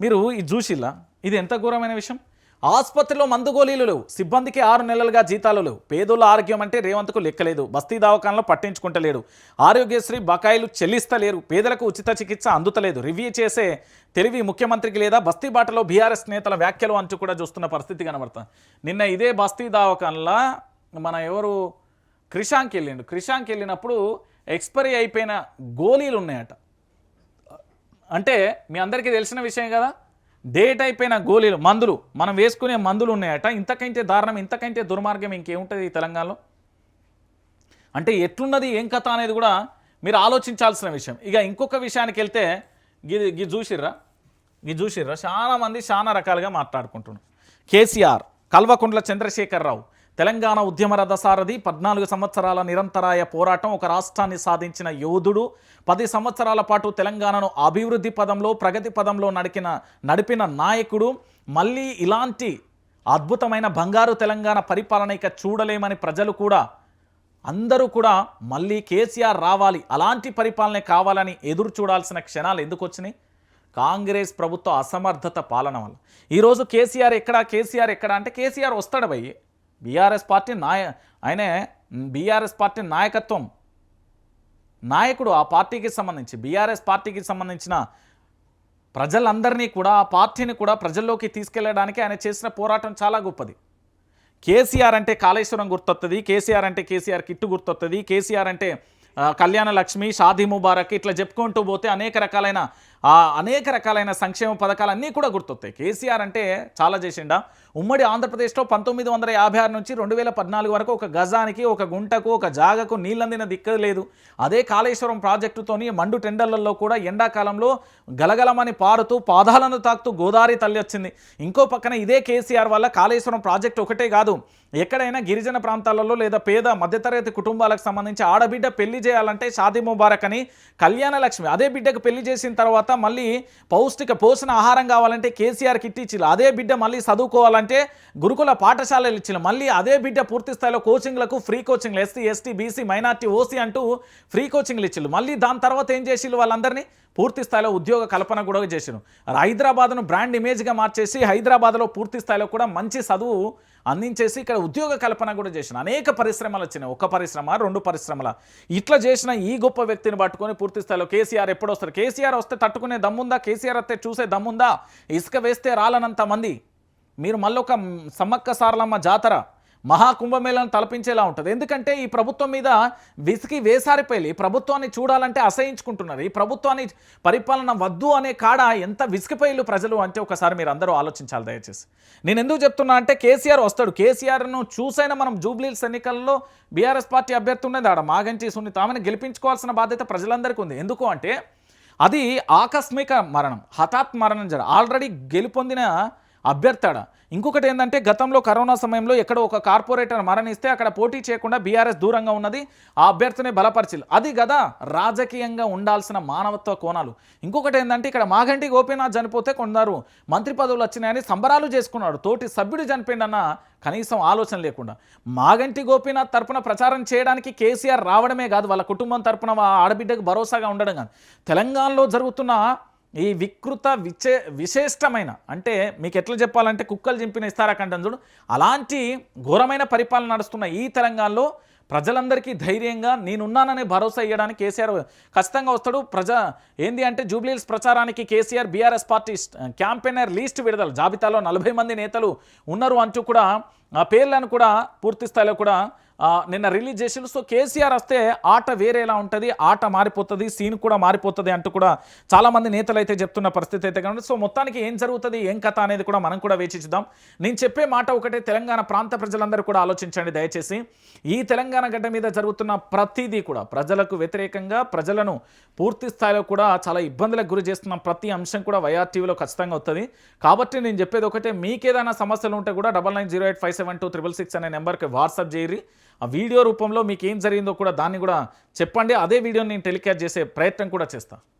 మీరు ఇది చూసిల్లా ఇది ఎంత ఘోరమైన విషయం? ఆసుపత్రిలో మందు గోళీలు లేవు. సిబ్బందికి ఆరు నెలలుగా జీతాలు లేవు. పేదోళ్ళ ఆరోగ్యం అంటే రేవంత్కు లెక్కలేదు. బస్తీ దవాఖానలో పట్టించుకుంటలేడు. ఆరోగ్యశ్రీ బకాయిలు చెల్లిస్తలేరు. పేదలకు ఉచిత చికిత్స అందుతలేదు. రివ్యూ చేసే తెలివి ముఖ్యమంత్రికి లేదా బస్తీ బాటలో బీఆర్ఎస్ నేతల వ్యాఖ్యలు అంటూ కూడా చూస్తున్న పరిస్థితి కనబడుతుంది. నిన్న ఇదే బస్తీ దవాఖానలో మన ఎవరు? క్రిషాంక్ వెళ్ళిండు. క్రిషాంక్ వెళ్ళినప్పుడు ఎక్స్పైరీ అయిపోయిన గోళీలు ఉన్నాయట. అంటే మీ అందరికీ తెలిసిన విషయం కదా? డేట్ అయిపోయిన గోళీలు మందులు. మనం వేసుకునే మందులు ఉన్నాయట. ఇంతకంటే దారుణం ఇంతకంటే దుర్మార్గం ఇంకేముంటుంది ఈ తెలంగాణలో? అంటే ఎట్లున్నది ఏం కథ అనేది కూడా మీరు ఆలోచించాల్సిన విషయం. ఇక ఇంకొక విషయానికి వెళ్తే గిది గి చూసిర్రా? గి చూసిర్రా? చాలా మంది చాలా రకాలుగా మాట్లాడుకుంటున్నారు. కేసీఆర్ కల్వకుంట్ల చంద్రశేఖరరావు. తెలంగాణ ఉద్యమ రథసారథి పద్నాలుగు సంవత్సరాల నిరంతరాయ పోరాటం ఒక రాష్ట్రాన్ని సాధించిన యోధుడు. పది సంవత్సరాల పాటు తెలంగాణను అభివృద్ధి పదంలో ప్రగతి పదంలో నడికిన నడిపిన నాయకుడు. మళ్ళీ ఇలాంటి అద్భుతమైన బంగారు తెలంగాణ పరిపాలన ఇక చూడలేమని ప్రజలు కూడా అందరూ కూడా మళ్ళీ కేసీఆర్ రావాలి అలాంటి పరిపాలనే కావాలని ఎదురు చూడాల్సిన క్షణాలు ఎందుకు వచ్చినాయి? కాంగ్రెస్ ప్రభుత్వ అసమర్థత పాలన వల్ల. ఈరోజు కేసీఆర్ ఎక్కడ? కేసీఆర్ ఎక్కడ? అంటే కేసీఆర్ వస్తాడు భయ్ బీఆర్ఎస్ పార్టీ నాయ ఆయనే బీఆర్ఎస్ పార్టీ నాయకత్వం. నాయకుడు ఆ పార్టీకి సంబంధించి బీఆర్ఎస్ పార్టీకి సంబంధించిన ప్రజలందరినీ కూడా ఆ పార్టీని కూడా ప్రజల్లోకి తీసుకెళ్ళడానికి ఆయన చేసిన పోరాటం చాలా గొప్పది. కేసీఆర్ అంటే కాళేశ్వరం గుర్తొస్తుంది కేసీఆర్ అంటే కేసీఆర్ కిట్టు గుర్తొస్తుంది కేసీఆర్ అంటే కళ్యాణ లక్ష్మి షాదీ ముబారక్ ఇట్లా చెప్పుకుంటూ పోతే అనేక రకాలైన ఆ, అనేక రకాలైన సంక్షేమ పథకాలన్నీ కూడా గుర్తొస్తాయి కేసీఆర్ అంటే చాలా చేసిండా? ఉమ్మడి ఆంధ్రప్రదేశ్లో పంతొమ్మిది వందల యాభై ఆరు నుంచి రెండు వేల పద్నాలుగు వరకు ఒక గజానికి ఒక గుంటకు ఒక జాగకు నీళ్ళందిన దిక్కు లేదు. అదే కాళేశ్వరం ప్రాజెక్టుతోని మండు టెండర్లలో కూడా ఎండాకాలంలో గలగలమని పారుతూ పాదాలను తాకుతూ గోదావరి తల్లి వచ్చింది. ఇంకో పక్కన ఇదే కేసీఆర్ వల్ల కాళేశ్వరం ప్రాజెక్టు ఒకటే కాదు. ఎక్కడైనా గిరిజన ప్రాంతాలలో లేదా పేద మధ్యతరగతి కుటుంబాలకు సంబంధించి ఆడబిడ్డ పెళ్ళి చేయాలంటే షాదీ ముబారక్ అని కళ్యాణ లక్ష్మి అదే బిడ్డకు పెళ్ళి చేసిన తర్వాత మళ్ళీ పౌష్టిక పోషణ ఆహారం కావాలంటే కేసీఆర్ కిట్ ఇచ్చిల్లు అదే బిడ్డ మళ్ళీ చదువుకోవాలంటే గురుకుల పాఠశాలలు ఇచ్చిన మళ్ళీ అదే బిడ్డ పూర్తి స్థాయిలో కోచింగ్లకు free కోచింగ్లు SC ST BC minority OC అంటూ ఫ్రీ కోచింగ్లు ఇచ్చిల్లు మళ్ళీ దాని తర్వాత ఏం చేసిల్లు వాళ్ళందరినీ? పూర్తి స్థాయిలో ఉద్యోగ కల్పన కూడా చేసిరు హైదరాబాద్ను బ్రాండ్ ఇమేజ్గా మార్చేసి హైదరాబాద్లో పూర్తి స్థాయిలో కూడా మంచి చదువు అందించేసి ఇక్కడ ఉద్యోగ కల్పన కూడా చేసిన అనేక పరిశ్రమలు వచ్చినాయి. ఒక పరిశ్రమ రెండు పరిశ్రమల. ఇట్లా చేసిన ఈ గొప్ప వ్యక్తిని పట్టుకొని పూర్తి స్థాయిలో కేసీఆర్ ఎప్పుడు వస్తారు కేసీఆర్ వస్తే పట్టుకునే దమ్ముందా? కేసీఆర్ వస్తే చూసే దమ్ముందా? ఇసుక వేస్తే రాలనంత మంది. మీరు మళ్ళొక సమ్మక్క సారలమ్మ జాతర మహాకుంభమేళను తలపించేలా ఉంటుంది. ఎందుకంటే ఈ ప్రభుత్వం మీద విసికి వేసారిపోయి ప్రభుత్వాన్ని చూడాలంటే అసహించుకుంటున్నారు. ఈ ప్రభుత్వాన్ని పరిపాలన వద్దు అనే కాడ ఎంత విసిగిపోయిలు ప్రజలు అంటే ఒకసారి మీరు అందరూ ఆలోచించాలి దయచేసి. నేను ఎందుకు చెప్తున్నా అంటే కేసీఆర్ వస్తాడు. కేసీఆర్ను చూసైనా మనం జూబ్లీల్స్ ఎన్నికల్లో బీఆర్ఎస్ పార్టీ అభ్యర్థి ఉన్నది ఆడ. మాగంటి సునీత ఆమెను గెలిపించుకోవాల్సిన బాధ్యత ప్రజలందరికీ ఉంది ఎందుకు అంటే అది ఆకస్మిక మరణం హఠాత్ మరణం జర ఆల్రెడీ గెలుపొందిన అభ్యర్థాడ? ఇంకొకటి ఏంటంటే గతంలో కరోనా సమయంలో ఎక్కడో ఒక కార్పొరేటర్ మరణిస్తే అక్కడ పోటీ చేయకుండా బీఆర్ఎస్ దూరంగా ఉన్నది. ఆ అభ్యర్థిని బలపరిచిల్. అది కదా రాజకీయంగా ఉండాల్సిన మానవత్వ కోణాలు. ఇంకొకటి ఏంటంటే ఇక్కడ మాగంటి గోపీనాథ్ చనిపోతే కొందరు మంత్రి పదవులు వచ్చినాయని సంబరాలు చేసుకున్నాడు. తోటి సభ్యుడు చనిపోయిందన్న కనీసం ఆలోచన లేకుండా. మాగంటి గోపీనాథ్ తరపున ప్రచారం చేయడానికి కేసీఆర్ రావడమే కాదు వాళ్ళ కుటుంబం తరపున ఆ ఆడబిడ్డకు భరోసాగా ఉండడం కాదు. తెలంగాణలో జరుగుతున్న ఈ వికృత విచే విశిష్టమైన అంటే మీకు ఎట్లా చెప్పాలంటే కుక్కలు చింపిన ఇస్తారాకంటం చూడు. అలాంటి ఘోరమైన పరిపాలన నడుస్తున్న ఈ తెలంగాణలో ప్రజలందరికీ ధైర్యంగా నేనున్నాననే భరోసా ఇవ్వడానికి కేసీఆర్ ఖచ్చితంగా వస్తాడు. ప్రజా ఏంది అంటే జూబ్లీహిల్స్ ప్రచారానికి KCR BRS party campaigner list విడుదల. జాబితాలో నలభై మంది నేతలు ఉన్నారు అంటూ కూడా ఆ పేర్లను కూడా పూర్తి స్థాయిలో కూడా నిన్న రిలీజ్ చేసిండు సో కేసీఆర్ వస్తే ఆట వేరేలా ఉంటుంది ఆట మారిపోతుంది సీన్ కూడా మారిపోతుంది అంటూ కూడా చాలామంది నేతలు అయితే చెప్తున్న పరిస్థితి అయితే కనుక సో మొత్తానికి ఏం జరుగుతుంది ఏం కథ అనేది కూడా మనం కూడా వేచి చూద్దాం. నేను చెప్పే మాట ఒకటే తెలంగాణ ప్రాంత ప్రజలందరూ కూడా ఆలోచించండి దయచేసి. ఈ తెలంగాణ గడ్డ మీద జరుగుతున్న ప్రతిదీ కూడా ప్రజలకు వ్యతిరేకంగా ప్రజలను పూర్తి స్థాయిలో కూడా చాలా ఇబ్బందులకు గురి చేస్తున్న ప్రతి అంశం కూడా వైఆర్ టీవీలో ఖచ్చితంగా వస్తుంది. కాబట్టి నేను చెప్పేది ఒకటే మీకేదైనా సమస్యలు ఉంటే కూడా double nine zero eight five seven two triple six అనే నెంబర్కి వాట్సాప్ చేయరి ఆ వీడియో రూపంలో మీకు ఏం జరిగిందో కూడా దాన్ని కూడా చెప్పండి. అదే వీడియోని నేను టెలికాస్ట్ చేసే ప్రయత్నం కూడా చేస్తాను